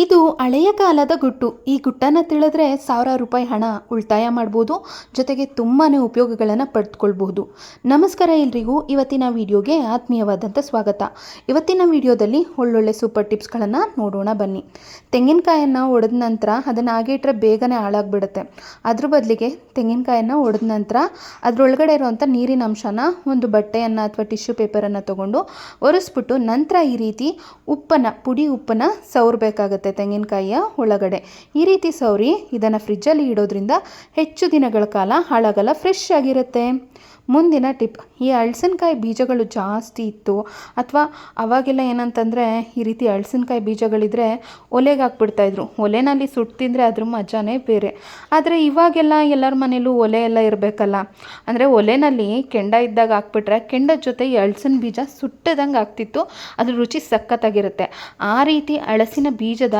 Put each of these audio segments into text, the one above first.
ಇದು ಹಳೆಯ ಕಾಲದ ಗುಟ್ಟು. ಈ ಗುಟ್ಟನ್ನು ತಿಳಿದ್ರೆ ಸಾವಿರಾರು ರೂಪಾಯಿ ಹಣ ಉಳಿತಾಯ ಮಾಡ್ಬೋದು, ಜೊತೆಗೆ ತುಂಬಾ ಉಪಯೋಗಗಳನ್ನು ಪಡೆದುಕೊಳ್ಬಹುದು ನಮಸ್ಕಾರ ಎಲ್ರಿಗೂ. ಇವತ್ತಿನ ವಿಡಿಯೋಗೆ ಆತ್ಮೀಯವಾದಂಥ ಸ್ವಾಗತ. ಇವತ್ತಿನ ವಿಡಿಯೋದಲ್ಲಿ ಒಳ್ಳೊಳ್ಳೆ ಸೂಪರ್ ಟಿಪ್ಸ್ಗಳನ್ನು ನೋಡೋಣ ಬನ್ನಿ. ತೆಂಗಿನಕಾಯನ್ನು ಒಡೆದ ನಂತರ ಅದನ್ನು ಹಾಗೆ ಇಟ್ಟರೆ ಬೇಗನೆ ಹಾಳಾಗ್ಬಿಡುತ್ತೆ. ಅದ್ರ ಬದಲಿಗೆ ತೆಂಗಿನಕಾಯನ್ನು ಒಡೆದ ನಂತರ ಅದರೊಳಗಡೆ ಇರುವಂಥ ನೀರಿನ ಅಂಶನ, ಒಂದು ಬಟ್ಟೆಯನ್ನು ಅಥವಾ ಟಿಶ್ಯೂ ಪೇಪರನ್ನು ತೊಗೊಂಡು ಒರೆಸ್ಬಿಟ್ಟು ನಂತರ ಈ ರೀತಿ ಉಪ್ಪನ್ನು, ಪುಡಿ ಉಪ್ಪನ್ನು ಸವರಬೇಕಾಗತ್ತೆ. ತೆಂಗಿನಕಾಯಿಯ ಒಳಗಡೆ. ಈ ರೀತಿ ಸೌರಿ ಇದನ್ನು ಫ್ರಿಜ್ಜಲ್ಲಿ ಇಡೋದ್ರಿಂದ ಹೆಚ್ಚು ದಿನಗಳ ಕಾಲ ಹಾಳಾಗಲ್ಲ ಫ್ರೆಶ್ ಆಗಿರುತ್ತೆ. ಮುಂದಿನ ಟಿಪ್, ಈ ಹಳಸಿನಕಾಯಿ ಬೀಜಗಳು ಜಾಸ್ತಿ ಇತ್ತು ಅಥವಾ ಅವಾಗೆಲ್ಲ ಏನಂತಂದರೆ ಈ ರೀತಿ ಹಳಸಿನಕಾಯಿ ಬೀಜಗಳಿದ್ರೆ ಒಲೆಗೆ ಹಾಕ್ಬಿಡ್ತಾಯಿದ್ರು ಒಲೆನಲ್ಲಿ ಸುಟ್ಟು ತಿಂದರೆ ಅದ್ರ ಮಜಾನೇ ಬೇರೆ. ಆದರೆ ಇವಾಗೆಲ್ಲ ಎಲ್ಲರ ಮನೇಲೂ ಒಲೆ ಎಲ್ಲ ಇರಬೇಕಲ್ಲ. ಅಂದರೆ ಒಲೆನಲ್ಲಿ ಕೆಂಡ ಇದ್ದಾಗ ಹಾಕ್ಬಿಟ್ರೆ ಕೆಂಡದ ಜೊತೆ ಈ ಹಳ್ಸಿನ ಬೀಜ ಸುಟ್ಟದಂಗೆ ಆಗ್ತಿತ್ತು. ಅದ್ರ ರುಚಿ ಸಖತ್ತಾಗಿರುತ್ತೆ. ಆ ರೀತಿ ಹಳಸಿನ ಬೀಜದ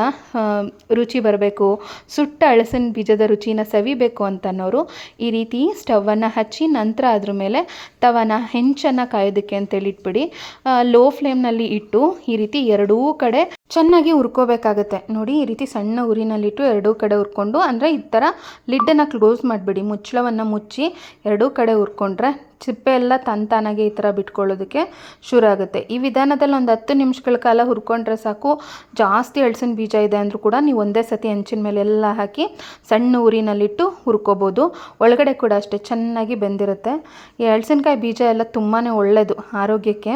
ರುಚಿ ಬರಬೇಕು. ಸುಟ್ಟ ಹಳಸಿನ ಬೀಜದ ರುಚಿನ ಸವಿಬೇಕು ಅಂತನ್ನೋರು ಈ ರೀತಿ ಸ್ಟವನ್ನು ಹಚ್ಚಿ ನಂತರ ಅದ್ರ ಮೇಲೆ ತವನ ಹೆಂಚನ್ನು ಕಾಯೋದಕ್ಕೆ ಅಂತೇಳಿ ಇಟ್ಬಿಡಿ ಲೋ ಫ್ಲೇಮ್ನಲ್ಲಿ ಇಟ್ಟು ಈ ರೀತಿ ಎರಡೂ ಕಡೆ ಚೆನ್ನಾಗಿ ಹುರ್ಕೋಬೇಕಾಗತ್ತೆ. ನೋಡಿ, ಈ ರೀತಿ ಸಣ್ಣ ಉರಿನಲ್ಲಿಟ್ಟು ಎರಡೂ ಕಡೆ ಹುರ್ಕೊಂಡು, ಅಂದರೆ ಈ ಥರ ಲಿಡ್ಡನ್ನು ಕ್ಲೋಸ್ ಮಾಡಿಬಿಡಿ. ಮುಚ್ಚಳವನ್ನು ಮುಚ್ಚಿ ಎರಡೂ ಕಡೆ ಹುರ್ಕೊಂಡ್ರೆ ಚಿಪ್ಪೆ ಎಲ್ಲ ತಾನಾಗೆ ಈ ಥರ ಬಿಟ್ಕೊಳ್ಳೋದಕ್ಕೆ ಶುರು ಆಗುತ್ತೆ. ಈ ವಿಧಾನದಲ್ಲಿ ಒಂದು ಹತ್ತು ನಿಮಿಷಗಳ ಕಾಲ ಹುರ್ಕೊಂಡ್ರೆ ಸಾಕು. ಜಾಸ್ತಿ ಹಳ್ಸಿನ ಬೀಜ ಇದೆ ಅಂದರೂ ಕೂಡ ನೀವು ಒಂದೇ ಸತಿ ಹೆಂಚಿನ ಮೇಲೆ ಎಲ್ಲ ಹಾಕಿ ಸಣ್ಣ ಉರಿನಲ್ಲಿಟ್ಟು ಹುರ್ಕೋಬೋದು. ಒಳಗಡೆ ಕೂಡ ಅಷ್ಟೇ ಚೆನ್ನಾಗಿ ಬೆಂದಿರುತ್ತೆ. ಈ ಹಳ್ಸಿನಕಾಯಿ ಬೀಜ ಎಲ್ಲ ತುಂಬಾ ಒಳ್ಳೆಯದು ಆರೋಗ್ಯಕ್ಕೆ.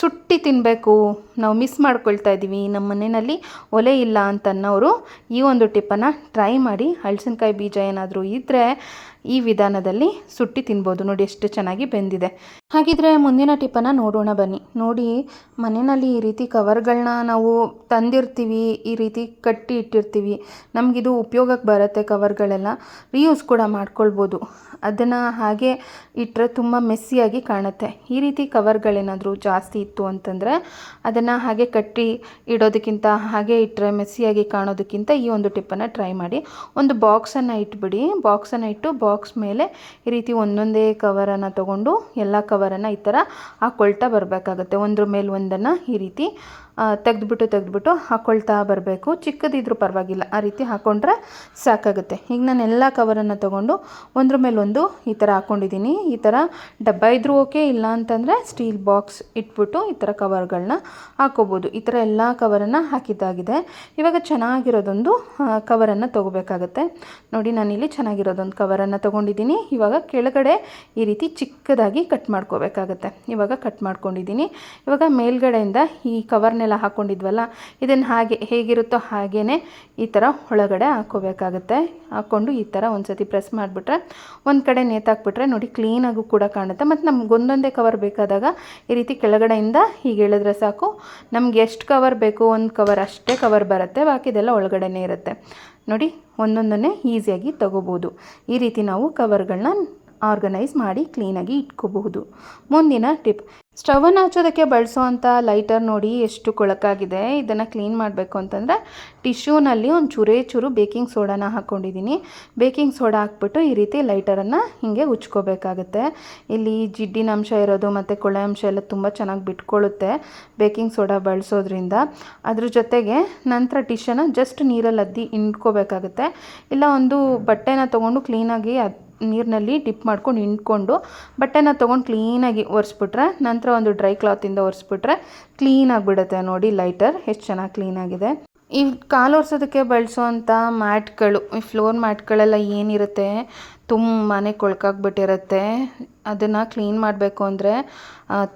ಸುಟ್ಟಿ ತಿನ್ನಬೇಕು ನಾವು ಮಿಸ್ ಮಾಡ್ಕೊಳ್ತಾ ಇದ್ದೀವಿ. ನಮ್ಮ ಮನೆಯಲ್ಲಿ ಒಲೆ ಇಲ್ಲ ಅಂತನ್ನೋರು ಈ ಒಂದು ಟಿಪ್ಪನ್ನು ಟ್ರೈ ಮಾಡಿ. ಹಳ್ಸಿನಕಾಯಿ ಬೀಜ ಏನಾದರೂ ಇದ್ದರೆ ಈ ವಿಧಾನದಲ್ಲಿ ಸುಟ್ಟಿ ತಿನ್ಬೋದು. ನೋಡಿ ಎಷ್ಟು ಚೆನ್ನಾಗಿ ಬೆಂದಿದೆ. ಹಾಗಿದ್ರೆ ಮುಂದಿನ ಟಿಪ್ಪನ್ನು ನೋಡೋಣ ಬನ್ನಿ. ನೋಡಿ, ಮನೆಯಲ್ಲಿ ಈ ರೀತಿ ಕವರ್ಗಳನ್ನ ನಾವು ತಂದಿರ್ತೀವಿ, ಈ ರೀತಿ ಕಟ್ಟಿ ಇಟ್ಟಿರ್ತೀವಿ. ನಮಗಿದು ಉಪಯೋಗಕ್ಕೆ ಬರುತ್ತೆ ಕವರ್ಗಳೆಲ್ಲ. ರೀಯೂಸ್ ಕೂಡ ಮಾಡ್ಕೊಳ್ಬೋದು. ಅದನ್ನು ಹಾಗೆ ಇಟ್ಟರೆ ತುಂಬ ಮೆಸ್ಸಿಯಾಗಿ ಕಾಣುತ್ತೆ. ಈ ರೀತಿ ಕವರ್ಗಳೇನಾದರೂ ಜಾಸ್ತಿ ಇತ್ತು ಅಂತಂದರೆ ಅದನ್ನು ಹಾಗೆ ಕಟ್ಟಿ ಇಡೋದಕ್ಕಿಂತ, ಹಾಗೆ ಇಟ್ಟರೆ ಮೆಸ್ಸಿಯಾಗಿ ಕಾಣೋದಕ್ಕಿಂತ ಈ ಒಂದು ಟಿಪ್ಪನ್ನು ಟ್ರೈ ಮಾಡಿ. ಒಂದು ಬಾಕ್ಸನ್ನು ಇಟ್ಬಿಡಿ. ಬಾಕ್ಸನ್ನು ಇಟ್ಟು ಬಾಕ್ಸ್ ಮೇಲೆ ಈ ರೀತಿ ಒಂದೊಂದೇ ಕವರನ್ನು ತಗೊಂಡು ಎಲ್ಲ ಕವರನ್ನು ಈ ಥರ ಹಾಕ್ಕೊಳ್ತಾ ಬರಬೇಕಾಗತ್ತೆ. ಒಂದ್ರ ಮೇಲೆ ಒಂದನ್ನು ಈ ರೀತಿ ತೆಗೆದ್ಬಿಟ್ಟು, ತೆಗೆದುಬಿಟ್ಟು ಹಾಕ್ಕೊಳ್ತಾ ಬರಬೇಕು. ಚಿಕ್ಕದಿದ್ರೂ ಪರವಾಗಿಲ್ಲ. ಆ ರೀತಿ ಹಾಕ್ಕೊಂಡ್ರೆ ಸಾಕಾಗುತ್ತೆ. ಈಗ ನಾನು ಎಲ್ಲ ಕವರನ್ನು ತೊಗೊಂಡು ಒಂದ್ರ ಮೇಲೆ ಒಂದು ಈ ಥರ ಹಾಕ್ಕೊಂಡಿದ್ದೀನಿ ಈ ಥರ ಡಬ್ಬ ಇದ್ರೂ ಓಕೆ, ಇಲ್ಲ ಅಂತಂದರೆ ಸ್ಟೀಲ್ ಬಾಕ್ಸ್ ಇಟ್ಬಿಟ್ಟು ಈ ಥರ ಕವರ್ಗಳನ್ನ ಹಾಕ್ಕೋಬೋದು ಈ ಥರ ಎಲ್ಲ ಕವರನ್ನು ಹಾಕಿದ್ದಾಗಿದೆ. ಇವಾಗ ಚೆನ್ನಾಗಿರೋದೊಂದು ಕವರನ್ನು ತೊಗೋಬೇಕಾಗತ್ತೆ. ನೋಡಿ ನಾನಿಲ್ಲಿ ಚೆನ್ನಾಗಿರೋದೊಂದು ಕವರನ್ನು ತೊಗೊಂಡಿದ್ದೀನಿ ಇವಾಗ ಕೆಳಗಡೆ ಈ ರೀತಿ ಚಿಕ್ಕದಾಗಿ ಕಟ್ ಮಾಡ್ಕೋಬೇಕಾಗತ್ತೆ. ಇವಾಗ ಕಟ್ ಮಾಡ್ಕೊಂಡಿದ್ದೀನಿ ಇವಾಗ ಮೇಲ್ಗಡೆಯಿಂದ ಈ ಕವರ್ನೆಲ್ಲ ಹಾಕ್ಕೊಂಡಿದ್ವಲ್ಲ ಇದನ್ನು ಹಾಗೆ ಹೇಗಿರುತ್ತೋ ಹಾಗೇ ಈ ಥರ ಒಳಗಡೆ ಹಾಕ್ಕೋಬೇಕಾಗುತ್ತೆ ಹಾಕ್ಕೊಂಡು ಈ ಥರ ಒಂದು ಸತಿ ಪ್ರೆಸ್ ಮಾಡಿಬಿಟ್ರೆ, ಒಂದು ಕಡೆ ನೇತಾಕ್ಬಿಟ್ರೆ ನೋಡಿ ಕ್ಲೀನಾಗೂ ಕೂಡ ಕಾಣುತ್ತೆ. ಮತ್ತು ನಮ್ಗೆ ಒಂದೊಂದೇ ಕವರ್ ಬೇಕಾದಾಗ ಈ ರೀತಿ ಕೆಳಗಡೆಯಿಂದ ಹೀಗೆ ಹೇಳಿದ್ರೆ ಸಾಕು. ನಮ್ಗೆ ಎಷ್ಟು ಕವರ್ ಬೇಕು, ಒಂದು ಕವರ್ ಅಷ್ಟೇ ಕವರ್ ಬರುತ್ತೆ ಬಾಕಿದೆಲ್ಲ ಒಳಗಡೆನೇ ಇರುತ್ತೆ. ನೋಡಿ, ಒಂದೊಂದನ್ನೇ ಈಸಿಯಾಗಿ ತಗೋಬೋದು. ಈ ರೀತಿ ನಾವು ಕವರ್ಗಳನ್ನ ಆರ್ಗನೈಸ್ ಮಾಡಿ ಕ್ಲೀನಾಗಿ ಇಟ್ಕೋಬಹುದು. ಮುಂದಿನ ಟಿಪ್. ಸ್ಟವನ್ನು ಹಚ್ಚೋದಕ್ಕೆ ಬಳಸೋವಂಥ ಲೈಟರ್ ನೋಡಿ ಎಷ್ಟು ಕೊಳಕಾಗಿದೆ. ಇದನ್ನು ಕ್ಲೀನ್ ಮಾಡಬೇಕು ಅಂತಂದರೆ ಟಿಶ್ಯೂನಲ್ಲಿ ಒಂದು ಚೂರೇ ಚೂರು ಬೇಕಿಂಗ್ ಸೋಡಾನ ಹಾಕ್ಕೊಂಡಿದ್ದೀನಿ ಬೇಕಿಂಗ್ ಸೋಡಾ ಹಾಕ್ಬಿಟ್ಟು ಈ ರೀತಿ ಲೈಟರನ್ನು ಹೀಗೆ ಉಚ್ಕೋಬೇಕಾಗುತ್ತೆ. ಇಲ್ಲಿ ಜಿಡ್ಡಿನ ಅಂಶ ಇರೋದು ಮತ್ತು ಕೊಳೆ ಅಂಶ ಎಲ್ಲ ತುಂಬ ಚೆನ್ನಾಗಿ ಬಿಟ್ಕೊಳ್ಳುತ್ತೆ ಬೇಕಿಂಗ್ ಸೋಡಾ ಬಳಸೋದ್ರಿಂದ. ಅದ್ರ ಜೊತೆಗೆ ನಂತರ ಟಿಶ್ಯನ ಜಸ್ಟ್ ನೀರಲ್ಲಿ ಅದ್ದಿ ಇಂಡ್ಕೋಬೇಕಾಗುತ್ತೆ ಇಲ್ಲ ಒಂದು ಬಟ್ಟೆನ ತೊಗೊಂಡು ಕ್ಲೀನಾಗಿ ಅದು ನೀರಿನಲ್ಲಿ ಡಿಪ್ ಮಾಡ್ಕೊಂಡು ಹಿಂಡ್ಕೊಂಡು ಬಟ್ಟೆನ ತೊಗೊಂಡು ಕ್ಲೀನಾಗಿ ಒರೆಸ್ಬಿಟ್ರೆ, ನಂತರ ಒಂದು ಡ್ರೈ ಕ್ಲಾತಿಂದ ಒರೆಸ್ಬಿಟ್ರೆ ಕ್ಲೀನ್ ಆಗಿಬಿಡುತ್ತೆ ನೋಡಿ ಲೈಟರ್, ಎಷ್ಟು ಚೆನ್ನಾಗಿ ಕ್ಲೀನಾಗಿದೆ ಈ ಕಾಲು ಒರೆಸೋದಕ್ಕೆ ಬಳಸುವಂಥ ಮ್ಯಾಟ್ಗಳು, ಈ ಫ್ಲೋರ್ ಮ್ಯಾಟ್ಗಳೆಲ್ಲ ಏನಿರುತ್ತೆ ತುಂಬಾ ಕೊಳ್ಕಾಗ್ಬಿಟ್ಟಿರುತ್ತೆ. ಅದನ್ನು ಕ್ಲೀನ್ ಮಾಡಬೇಕು ಅಂದರೆ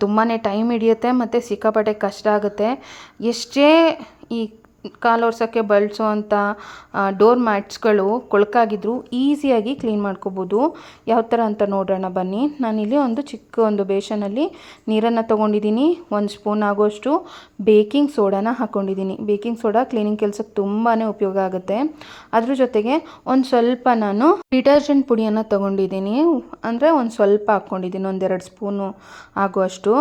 ತುಂಬಾ ಟೈಮ್ ಹಿಡಿಯುತ್ತೆ ಮತ್ತು ಸಿಕ್ಕಾಪಟ್ಟೆ ಕಷ್ಟ ಆಗುತ್ತೆ. ಎಷ್ಟೇ ಈ ಕಾಲು ಒರೆಸೋಕ್ಕೆ ಬಳಸುವಂಥ ಡೋರ್ ಮ್ಯಾಟ್ಸ್ಗಳು ಕೊಳಕಾಗಿದ್ರು ಈಸಿಯಾಗಿ ಕ್ಲೀನ್ ಮಾಡ್ಕೋಬೋದು. ಯಾವ ಥರ ಅಂತ ನೋಡೋಣ ಬನ್ನಿ. ನಾನಿಲ್ಲಿ ಒಂದು ಚಿಕ್ಕ ಒಂದು ಬೇಷನಲ್ಲಿ ನೀರನ್ನು ತೊಗೊಂಡಿದ್ದೀನಿ. ಒಂದು ಸ್ಪೂನ್ ಆಗೋಷ್ಟು ಬೇಕಿಂಗ್ ಸೋಡಾನ ಹಾಕ್ಕೊಂಡಿದ್ದೀನಿ ಬೇಕಿಂಗ್ ಸೋಡಾ ಕ್ಲೀನಿಂಗ್ ಕೆಲಸಕ್ಕೆ ತುಂಬಾ ಉಪಯೋಗ ಆಗುತ್ತೆ. ಅದ್ರ ಜೊತೆಗೆ ಒಂದು ಸ್ವಲ್ಪ ನಾನು ಡಿಟರ್ಜೆಂಟ್ ಪುಡಿಯನ್ನು ತೊಗೊಂಡಿದ್ದೀನಿ. ಅಂದರೆ ಒಂದು ಸ್ವಲ್ಪ ಹಾಕ್ಕೊಂಡಿದ್ದೀನಿ ಒಂದೆರಡು ಸ್ಪೂನು ಆಗುವಷ್ಟು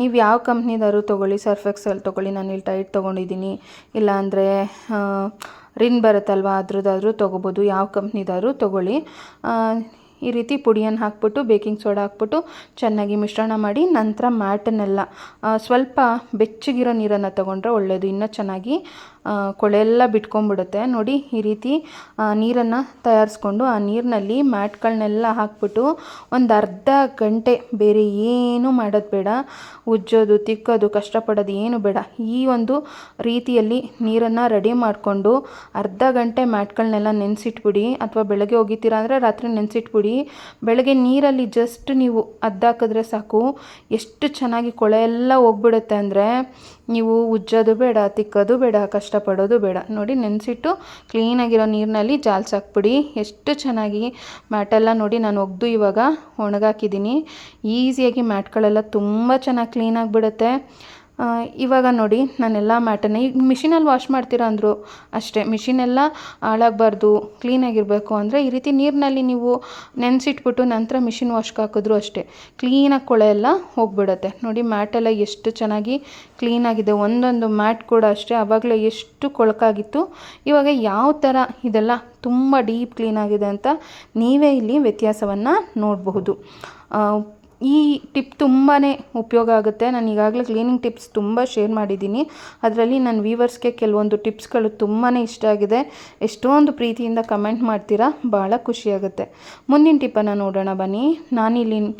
ನೀವು ಯಾವ ಕಂಪ್ನಿದಾರು ತೊಗೊಳ್ಳಿ, ಸರ್ಫ್ ಎಕ್ಸೆಲ್ ತೊಗೊಳ್ಳಿ. ನಾನು ಇಲ್ಲಿ ಟೈಟ್ ತೊಗೊಂಡಿದ್ದೀನಿ. ಇಲ್ಲ ಅಂದರೆ ರಿನ್ ಬರುತ್ತಲ್ವ? ಅದ್ರದ್ದಾದರೂ ತೊಗೋಬೋದು. ಯಾವ ಕಂಪ್ನಿದಾದ್ರೂ ತೊಗೊಳ್ಳಿ. ಈ ರೀತಿ ಪುಡಿಯನ್ನು ಹಾಕ್ಬಿಟ್ಟು, ಬೇಕಿಂಗ್ ಸೋಡಾ ಹಾಕ್ಬಿಟ್ಟು ಚೆನ್ನಾಗಿ ಮಿಶ್ರಣ ಮಾಡಿ, ನಂತರ ಮ್ಯಾಟನ್ನೆಲ್ಲ ಸ್ವಲ್ಪ ಬೆಚ್ಚಗಿರೋ ನೀರನ್ನು ತೊಗೊಂಡ್ರೆ ಒಳ್ಳೆಯದು ಇನ್ನೂ ಚೆನ್ನಾಗಿ ಆ, ಕೊಳೆ ಎಲ್ಲ ಬಿಟ್ಕೊಂಡ್ಬಿಡುತ್ತೆ. ನೋಡಿ ಈ ರೀತಿ ನೀರನ್ನು ತಯಾರಿಸ್ಕೊಂಡು ಆ ನೀರಿನಲ್ಲಿ ಮ್ಯಾಟ್ಗಳನ್ನೆಲ್ಲ ಹಾಕ್ಬಿಟ್ಟು ಒಂದು ಅರ್ಧ ಗಂಟೆ ಬೇರೆ ಏನೂ ಮಾಡೋದು ಬೇಡ. ಉಜ್ಜೋದು ತಿಕ್ಕೋದು ಕಷ್ಟಪಡೋದು ಏನು ಬೇಡ. ಈ ಒಂದು ರೀತಿಯಲ್ಲಿ ನೀರನ್ನು ರೆಡಿ ಮಾಡಿಕೊಂಡು ಅರ್ಧ ಗಂಟೆ ಮ್ಯಾಟ್ಗಳನ್ನೆಲ್ಲ ನೆನೆಸಿಟ್ಬಿಡಿ. ಅಥವಾ ಬೆಳಗ್ಗೆ ಒಗಿತೀರಾ ಅಂದರೆ ರಾತ್ರಿ ನೆನೆಸಿಟ್ಬಿಡಿ. ಬೆಳಗ್ಗೆ ನೀರಲ್ಲಿ ಜಸ್ಟ್ ನೀವು ಅದ್ದಾಕಿದ್ರೆ ಸಾಕು. ಎಷ್ಟು ಚೆನ್ನಾಗಿ ಕೊಳೆ ಎಲ್ಲ ಹೋಗ್ಬಿಡುತ್ತೆ ಅಂದರೆ ನೀವು ಉಜ್ಜೋದು ಬೇಡ ತಿಕ್ಕೋದು ಬೇಡ ಕಷ್ಟಪಡೋದು ಬೇಡ. ನೋಡಿ ನೆನೆಸಿಟ್ಟು ಕ್ಲೀನಾಗಿರೋ ನೀರಿನಲ್ಲಿ ಜಾಲ್ಸಾಕ್ಬಿಡಿ ಎಷ್ಟು ಚೆನ್ನಾಗಿ ಮ್ಯಾಟೆಲ್ಲ ನೋಡಿ ನಾನು ಒಗ್ದು ಇವಾಗ ಒಣಗಾಕಿದ್ದೀನಿ. ಈಸಿಯಾಗಿ ಮ್ಯಾಟ್ಗಳೆಲ್ಲ ತುಂಬ ಚೆನ್ನಾಗಿ ಕ್ಲೀನಾಗಿಬಿಡುತ್ತೆ ಇವಾಗ ನೋಡಿ, ನಾನೆಲ್ಲ ಮ್ಯಾಟನ್ನು, ಈಗ ಮಿಷಿನಲ್ಲಿ ವಾಶ್ ಮಾಡ್ತೀರಾ ಅಂದರು ಅಷ್ಟೇ. ಮಿಷಿನೆಲ್ಲ ಹಾಳಾಗಬಾರ್ದು ಕ್ಲೀನಾಗಿರಬೇಕು ಅಂದರೆ ಈ ರೀತಿ ನೀರಿನಲ್ಲಿ ನೀವು ನೆನೆಸಿಟ್ಬಿಟ್ಟು ನಂತರ ಮಿಷಿನ್ ವಾಶ್ಗೆ ಹಾಕಿದ್ರು ಅಷ್ಟೇ. ಕ್ಲೀನಾಗಿ ಕೊಳೆ ಎಲ್ಲ ಹೋಗ್ಬಿಡುತ್ತೆ. ನೋಡಿ ಮ್ಯಾಟೆಲ್ಲ ಎಷ್ಟು ಚೆನ್ನಾಗಿ ಕ್ಲೀನಾಗಿದೆ ಒಂದೊಂದು ಮ್ಯಾಟ್ ಕೂಡ ಅಷ್ಟೇ ಆವಾಗಲೇ ಎಷ್ಟು ಕೊಳಕಾಗಿತ್ತು. ಇವಾಗ ಯಾವ ಥರ ಇದೆಲ್ಲ ತುಂಬ ಡೀಪ್ ಕ್ಲೀನಾಗಿದೆ ಅಂತ ನೀವೇ ಇಲ್ಲಿ ವ್ಯತ್ಯಾಸವನ್ನು ನೋಡಬಹುದು. ಈ ಟಿಪ್ ತುಂಬಾ ಉಪಯೋಗ ಆಗುತ್ತೆ. ನಾನು ಈಗಾಗಲೇ ಕ್ಲೀನಿಂಗ್ ಟಿಪ್ಸ್ ತುಂಬ ಶೇರ್ ಮಾಡಿದ್ದೀನಿ. ಅದರಲ್ಲಿ ನನ್ನ ವೀವರ್ಸ್ಗೆ ಕೆಲವೊಂದು ಟಿಪ್ಸ್ಗಳು ತುಂಬಾ ಇಷ್ಟ ಆಗಿದೆ. ಎಷ್ಟೊಂದು ಪ್ರೀತಿಯಿಂದ ಕಮೆಂಟ್ ಮಾಡ್ತೀರಾ ಭಾಳ ಖುಷಿಯಾಗುತ್ತೆ ಮುಂದಿನ ಟಿಪ್ಪನ್ನು ನೋಡೋಣ ಬನ್ನಿ. ನಾನಿಲ್ಲಿ ಇಲ್ಲಿ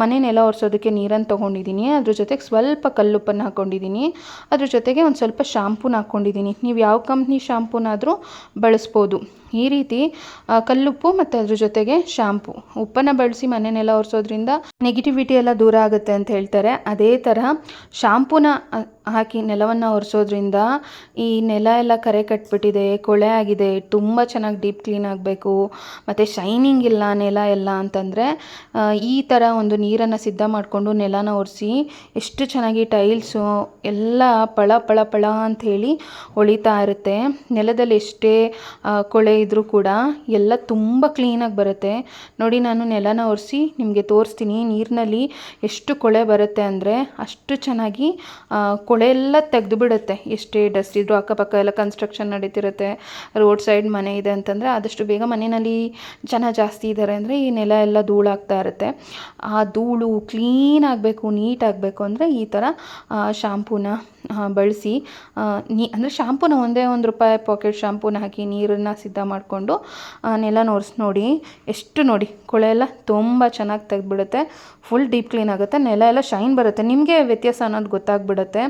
ಮನೆ ನೆಲ ಒರೆಸೋದಕ್ಕೆ ನೀರನ್ನು ತೊಗೊಂಡಿದ್ದೀನಿ. ಅದ್ರ ಜೊತೆಗೆ ಸ್ವಲ್ಪ ಕಲ್ಲುಪ್ಪನ್ನು ಹಾಕ್ಕೊಂಡಿದ್ದೀನಿ ಅದ್ರ ಜೊತೆಗೆ ಒಂದು ಸ್ವಲ್ಪ ಶಾಂಪೂನ ಹಾಕ್ಕೊಂಡಿದ್ದೀನಿ ನೀವು ಯಾವ ಕಂಪ್ನಿ ಶಾಂಪೂನಾದರೂ ಬಳಸ್ಬೋದು. ಈ ರೀತಿ ಕಲ್ಲುಪ್ಪು ಮತ್ತು ಅದ್ರ ಜೊತೆಗೆ ಶಾಂಪು. ಉಪ್ಪನ್ನು ಬಳಸಿ ಮನೆನೆಲ್ಲ ಒರೆಸೋದ್ರಿಂದ ನೆಗೆಟಿವಿಟಿ ಎಲ್ಲ ದೂರ ಆಗುತ್ತೆ ಅಂತ ಹೇಳ್ತಾರೆ. ಅದೇ ಥರ ಶಾಂಪೂನ ಹಾಕಿ ನೆಲವನ್ನು ಒರೆಸೋದ್ರಿಂದ ಈ ನೆಲ ಎಲ್ಲ ಕರೆ ಕಟ್ಬಿಟ್ಟಿದೆ ಕೊಳೆ ಆಗಿದೆ ತುಂಬ ಚೆನ್ನಾಗಿ ಡೀಪ್ ಕ್ಲೀನ್ ಆಗಬೇಕು ಮತ್ತು ಶೈನಿಂಗ್ ಇಲ್ಲ ನೆಲ ಎಲ್ಲ ಅಂತಂದರೆ ಈ ಥರ ಒಂದು ನೀರನ್ನು ಸಿದ್ಧ ಮಾಡಿಕೊಂಡು ನೆಲನ ಒರೆಸಿ ಎಷ್ಟು ಚೆನ್ನಾಗಿ ಟೈಲ್ಸು ಎಲ್ಲ ಪಳ ಪಳ ಪಳ ಅಂಥೇಳಿ ಹೊಳಿತಾ ಇರುತ್ತೆ. ನೆಲದಲ್ಲಿ ಎಷ್ಟೇ ಕೊಳೆ ಇದ್ದರೂ ಕೂಡ ಎಲ್ಲ ತುಂಬ ಕ್ಲೀನಾಗಿ ಬರುತ್ತೆ. ನೋಡಿ ನಾನು ನೆಲನ ಒರೆಸಿ ನಿಮಗೆ ತೋರಿಸ್ತೀನಿ ನೀರಿನಲ್ಲಿ ಎಷ್ಟು ಕೊಳೆ ಬರುತ್ತೆ ಅಂದರೆ ಅಷ್ಟು ಚೆನ್ನಾಗಿ ಆ, ಎಲ್ಲ ತೆಗೆದು ಬಿಡುತ್ತೆ ಎಷ್ಟೇ ಡಸ್ಟ್ ಇದ್ದರೂ ಅಕ್ಕಪಕ್ಕ ಎಲ್ಲ ಕನ್ಸ್ಟ್ರಕ್ಷನ್ ನಡೀತಿರುತ್ತೆ. ರೋಡ್ ಸೈಡ್ ಮನೆ ಇದೆ ಅಂತಂದರೆ ಆದಷ್ಟು ಬೇಗ ಮನೆಯಲ್ಲಿ ಜನ ಜಾಸ್ತಿ ಇದ್ದಾರೆ ಅಂದರೆ ಈ ನೆಲ ಎಲ್ಲ ಧೂಳಾಗ್ತಾ ಇರುತ್ತೆ. ಆ ಧೂಳು ಕ್ಲೀನ್ ಆಗಬೇಕು ನೀಟ್ ಆಗಬೇಕು ಅಂದರೆ ಈ ಥರ ಶಾಂಪೂನ ಬಳಸಿ ನೀ, ಅಂದರೆ ಶಾಂಪೂನ ಒಂದೇ ಒಂದು ರೂಪಾಯಿ ಪಾಕೆಟ್ ಶಾಂಪೂನ ಹಾಕಿ ನೀರನ್ನು ಸಿದ್ಧ ಮಾಡಿಕೊಂಡು ನೆಲ ಒರೆಸಿ ನೋಡಿ, ಎಷ್ಟು ನೋಡಿ, ಕೊಳೆ ಎಲ್ಲ ತುಂಬ ಚೆನ್ನಾಗಿ ತೆಗೆದ್ಬಿಡುತ್ತೆ. ಫುಲ್ ಡೀಪ್ ಕ್ಲೀನ್ ಆಗುತ್ತೆ. ನೆಲ ಎಲ್ಲ ಶೈನ್ ಬರುತ್ತೆ. ನಿಮಗೆ ವ್ಯತ್ಯಾಸ ಅನ್ನೋದು ಗೊತ್ತಾಗ್ಬಿಡುತ್ತೆ.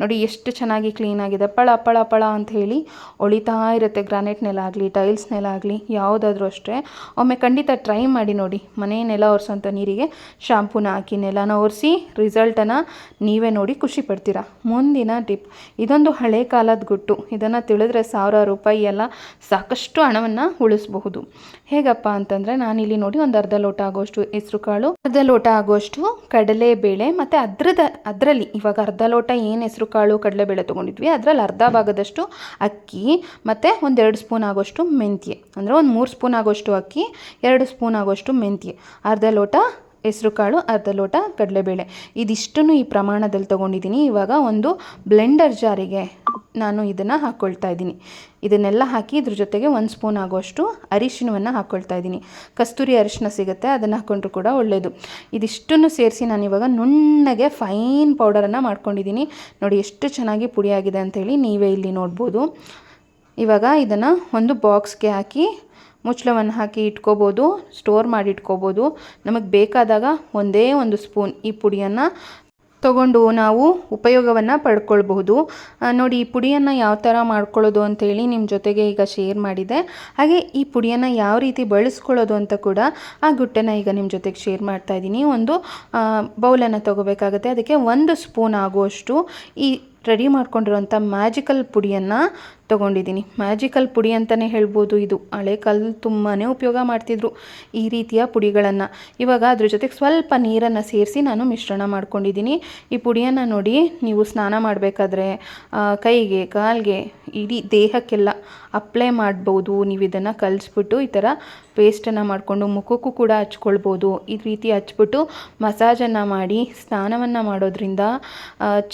ನೋಡಿ ಎಷ್ಟು ಚೆನ್ನಾಗಿ ಕ್ಲೀನ್ ಆಗಿದೆ. ಪಳ ಪಳ ಪಳ ಅಂತ ಹೇಳಿ ಒಳಿತಾ ಇರುತ್ತೆ. ಗ್ರಾನೈಟ್ ನೆಲ ಆಗಲಿ ಟೈಲ್ಸ್ ನೆಲ ಆಗಲಿ, ಯಾವುದಾದ್ರೂ ಅಷ್ಟೇ. ಒಮ್ಮೆ ಖಂಡಿತ ಟ್ರೈ ಮಾಡಿ ನೋಡಿ. ಮನೆ ನೆಲ ಒರೆಸೋಂಥ ನೀರಿಗೆ ಶಾಂಪೂನ ಹಾಕಿ, ನೆಲನ ಒರೆಸಿ ರಿಸಲ್ಟನ್ನು ನೀವೇ ನೋಡಿ ಖುಷಿ ಪಡ್ತೀರಾ. ಮುಂದಿನ ಟಿಪ್ ಇದೊಂದು ಹಳೆ ಕಾಲದ ಗುಟ್ಟು. ಇದನ್ನು ತಿಳಿದ್ರೆ ಸಾವಿರ ರೂಪಾಯಿ ಎಲ್ಲ ಸಾಕಷ್ಟು ಹಣವನ್ನು ಉಳಿಸಬಹುದು. ಹೇಗಪ್ಪ ಅಂತಂದರೆ ನಾನಿಲ್ಲಿ ನೋಡಿ ಒಂದು ಅರ್ಧ ಲೋಟ ಆಗೋಷ್ಟು ಹೆಸರು ಕಾಳು, ಅರ್ಧ ಲೋಟ ಆಗೋಷ್ಟು ಕಡಲೆಬೇಳೆ ಮತ್ತು ಅದ್ರದ, ಅದರಲ್ಲಿ ಇವಾಗ ಅರ್ಧ ಲೋಟ ಏನು ಹೆಸರು ಕಾಳು ಕಡಲೆಬೇಳೆ ತೊಗೊಂಡಿದ್ವಿ. ಅದರಲ್ಲಿ ಅರ್ಧ ಭಾಗದಷ್ಟು ಅಕ್ಕಿ, ಮತ್ತು ಒಂದೆರಡು ಸ್ಪೂನ್ ಆಗೋಷ್ಟು ಮೆಂತ್ಯೆ. ಅಂದರೆ ಒಂದು ಮೂರು ಸ್ಪೂನ್ ಆಗೋಷ್ಟು ಅಕ್ಕಿ, ಎರಡು ಸ್ಪೂನ್ ಆಗೋಷ್ಟು ಮೆಂತ್ಯೆ. ಅರ್ಧ ಲೋಟ ಹೆಸರು ಕಾಳು, ಅರ್ಧ ಲೋಟ ಕಡಲೆಬೇಳೆ ಇದಿಷ್ಟನ್ನು ಈ ಪ್ರಮಾಣದಲ್ಲಿ ತೊಗೊಂಡಿದ್ದೀನಿ. ಇವಾಗ ಒಂದು ಬ್ಲೆಂಡರ್ ಜಾರಿಗೆ ನಾನು ಇದನ್ನು ಹಾಕ್ಕೊಳ್ತಾ ಇದ್ದೀನಿ. ಇದನ್ನೆಲ್ಲ ಹಾಕಿ ಇದ್ರ ಜೊತೆಗೆ ಒಂದು ಸ್ಪೂನ್ ಆಗೋಷ್ಟು ಅರಿಶಿಣವನ್ನು ಹಾಕ್ಕೊಳ್ತಾ ಇದ್ದೀನಿ. ಕಸ್ತೂರಿ ಅರಿಶಿನ ಸಿಗುತ್ತೆ, ಅದನ್ನು ಹಾಕ್ಕೊಂಡ್ರು ಕೂಡ ಒಳ್ಳೆಯದು ಇದಿಷ್ಟನ್ನು ಸೇರಿಸಿ ನಾನು ಇವಾಗ ನುಣ್ಣಗೆ ಫೈನ್ ಪೌಡರನ್ನು ಮಾಡ್ಕೊಂಡಿದ್ದೀನಿ. ನೋಡಿ ಎಷ್ಟು ಚೆನ್ನಾಗಿ ಪುಡಿಯಾಗಿದೆ ಅಂಥೇಳಿ ನೀವೇ ಇಲ್ಲಿ ನೋಡ್ಬೋದು. ಇವಾಗ ಇದನ್ನು ಒಂದು ಬಾಕ್ಸ್ಗೆ ಹಾಕಿ ಮುಚ್ಚಳವನ್ನು ಹಾಕಿ ಇಟ್ಕೋಬೋದು, ಸ್ಟೋರ್ ಮಾಡಿ ಇಟ್ಕೋಬೋದು. ನಮಗೆ ಬೇಕಾದಾಗ ಒಂದೇ ಒಂದು ಸ್ಪೂನ್ ಈ ಪುಡಿಯನ್ನು ತಗೊಂಡು ನಾವು ಉಪಯೋಗವನ್ನು ಪಡ್ಕೊಳ್ಬಹುದು. ನೋಡಿ, ಈ ಪುಡಿಯನ್ನು ಯಾವ ಥರ ಮಾಡ್ಕೊಳ್ಳೋದು ಅಂತೇಳಿ ನಿಮ್ಮ ಜೊತೆಗೆ ಈಗ ಶೇರ್ ಮಾಡಿದೆ. ಹಾಗೆ ಈ ಪುಡಿಯನ್ನು ಯಾವ ರೀತಿ ಬಳಸ್ಕೊಳ್ಳೋದು ಅಂತ ಕೂಡ ಆ ಗುಟ್ಟನ್ನು ಈಗ ನಿಮ್ಮ ಜೊತೆಗೆ ಶೇರ್ ಮಾಡ್ತಾ ಇದ್ದೀನಿ. ಒಂದು ಬೌಲನ್ನು ತಗೋಬೇಕಾಗುತ್ತೆ. ಅದಕ್ಕೆ ಒಂದು ಸ್ಪೂನ್ ಆಗುವಷ್ಟು ಈ ರೆಡಿ ಮಾಡ್ಕೊಂಡಿರುವಂಥ ಮ್ಯಾಜಿಕಲ್ ಪುಡಿಯನ್ನು ತೊಗೊಂಡಿದ್ದೀನಿ. ಮ್ಯಾಜಿಕಲ್ ಪುಡಿ ಅಂತಲೇ ಹೇಳ್ಬೋದು ಇದು. ಹಳೆ ಕಾಲದಲ್ಲಿ ತುಂಬಾ ಉಪಯೋಗ ಮಾಡ್ತಿದ್ರು ಈ ರೀತಿಯ ಪುಡಿಗಳನ್ನು. ಇವಾಗ ಅದ್ರ ಜೊತೆಗೆ ಸ್ವಲ್ಪ ನೀರನ್ನು ಸೇರಿಸಿ ನಾನು ಮಿಶ್ರಣ ಮಾಡ್ಕೊಂಡಿದ್ದೀನಿ. ಈ ಪುಡಿಯನ್ನು ನೋಡಿ ನೀವು ಸ್ನಾನ ಮಾಡಬೇಕಾದ್ರೆ ಕೈಗೆ, ಕಾಲಿಗೆ, ಇಡೀ ದೇಹಕ್ಕೆಲ್ಲ ಅಪ್ಲೈ ಮಾಡ್ಬೋದು. ನೀವು ಇದನ್ನು ಕಲಿಸ್ಬಿಟ್ಟು ಈ ಥರ ಪೇಸ್ಟನ್ನು ಮಾಡಿಕೊಂಡು ಮುಖಕ್ಕೂ ಕೂಡ ಹಚ್ಕೊಳ್ಬೋದು. ಈ ರೀತಿ ಹಚ್ಬಿಟ್ಟು ಮಸಾಜನ್ನು ಮಾಡಿ, ಸ್ನಾನವನ್ನು ಮಾಡೋದ್ರಿಂದ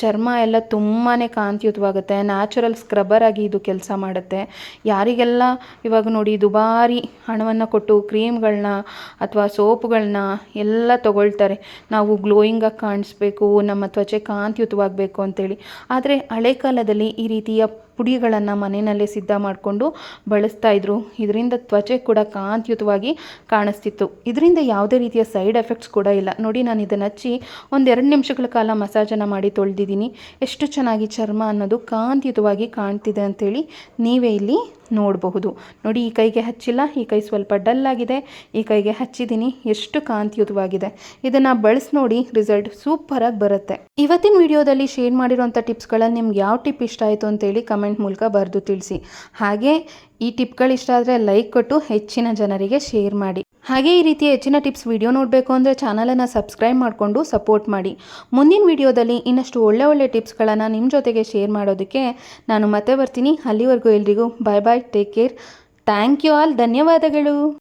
ಚರ್ಮ ಎಲ್ಲ ತುಂಬಾ ಕಾಂತಿಯುತವಾಗುತ್ತೆ. ನ್ಯಾಚುರಲ್ ಸ್ಕ್ರಬ್ಬರ್ ಆಗಿ ಇದು ಕೆಲಸ ಮಾಡುತ್ತೆ. ಯಾರಿಗೆಲ್ಲ ಇವಾಗ ನೋಡಿ ದುಬಾರಿ ಹಣವನ್ನು ಕೊಟ್ಟು ಕ್ರೀಮ್ಗಳನ್ನ ಅಥವಾ ಸೋಪ್ಗಳನ್ನ ಎಲ್ಲ ತಗೊಳ್ತಾರೆ. ನಾವು ಗ್ಲೋಯಿಂಗಾಗಿ ಕಾಣಿಸ್ಬೇಕು, ನಮ್ಮ ತ್ವಚೆ ಕಾಂತಿಯುತವಾಗಬೇಕು ಅಂತೇಳಿ. ಆದರೆ ಹಳೆ ಕಾಲದಲ್ಲಿ ಈ ರೀತಿಯ ಪುಡಿಗಳನ್ನು ಮನೆಯಲ್ಲೇ ಸಿದ್ಧ ಮಾಡಿಕೊಂಡು ಬಳಸ್ತಾ ಇದ್ರು. ಇದರಿಂದ ತ್ವಚೆ ಕೂಡ ಕಾಂತಿಯುತವಾಗಿ ಕಾಣಿಸ್ತಿತ್ತು. ಇದರಿಂದ ಯಾವುದೇ ರೀತಿಯ ಸೈಡ್ ಎಫೆಕ್ಟ್ಸ್ ಕೂಡ ಇಲ್ಲ. ನೋಡಿ, ನಾನು ಇದನ್ನು ಹಚ್ಚಿ ಒಂದೆರಡು ನಿಮಿಷಗಳ ಕಾಲ ಮಸಾಜನ್ನು ಮಾಡಿ ತೊಳೆದಿದ್ದೀನಿ. ಎಷ್ಟು ಚೆನ್ನಾಗಿ ಚರ್ಮ ಅನ್ನೋದು ಕಾಂತಿಯುತವಾಗಿ ಕಾಣ್ತಿದೆ ಅಂಥೇಳಿ ನೀವೇ ಇಲ್ಲಿ ನೋಡಬಹುದು. ನೋಡಿ, ಈ ಕೈಗೆ ಹಚ್ಚಿಲ್ಲ. ಈ ಕೈ ಸ್ವಲ್ಪ ಡಲ್ ಆಗಿದೆ. ಈ ಕೈಗೆ ಹಚ್ಚಿದ್ದೀನಿ. ಎಷ್ಟು ಕಾಂತಿಯುತವಾಗಿದೆ. ಇದನ್ನು ಬಳಸಿ ನೋಡಿ ರಿಸಲ್ಟ್ ಸೂಪರಾಗಿ ಬರುತ್ತೆ. ಇವತ್ತಿನ ವಿಡಿಯೋದಲ್ಲಿ ಶೇರ್ ಮಾಡಿರೋಂಥ ಟಿಪ್ಸ್ಗಳನ್ನು ನಿಮ್ಗೆ ಯಾವ ಟಿಪ್ ಇಷ್ಟ ಆಯಿತು ಅಂತೇಳಿ ಕಮೆಂಟ್ ಮೂಲಕ ಬರೆದು ತಿಳಿಸಿ. ಹಾಗೆ ಈ ಟಿಪ್ಗಳು ಇಷ್ಟ ಆದರೆ ಲೈಕ್ ಕೊಟ್ಟು ಹೆಚ್ಚಿನ ಜನರಿಗೆ ಶೇರ್ ಮಾಡಿ. ಹಾಗೆ ಈ ರೀತಿಯ ಹೆಚ್ಚಿನ ಟಿಪ್ಸ್ ವಿಡಿಯೋ ನೋಡಬೇಕು ಅಂದರೆ ಚಾನಲನ್ನು ಸಬ್ಸ್ಕ್ರೈಬ್ ಮಾಡಿಕೊಂಡು ಸಪೋರ್ಟ್ ಮಾಡಿ. ಮುಂದಿನ ವಿಡಿಯೋದಲ್ಲಿ ಇನ್ನಷ್ಟು ಒಳ್ಳೆ ಒಳ್ಳೆ ಟಿಪ್ಸ್ಗಳನ್ನು ನಿಮ್ಮ ಜೊತೆಗೆ ಶೇರ್ ಮಾಡೋದಕ್ಕೆ ನಾನು ಮತ್ತೆ ಬರ್ತೀನಿ. ಅಲ್ಲಿವರೆಗೂ ಎಲ್ರಿಗೂ bye bye take care thank you all ಧನ್ಯವಾದಗಳು.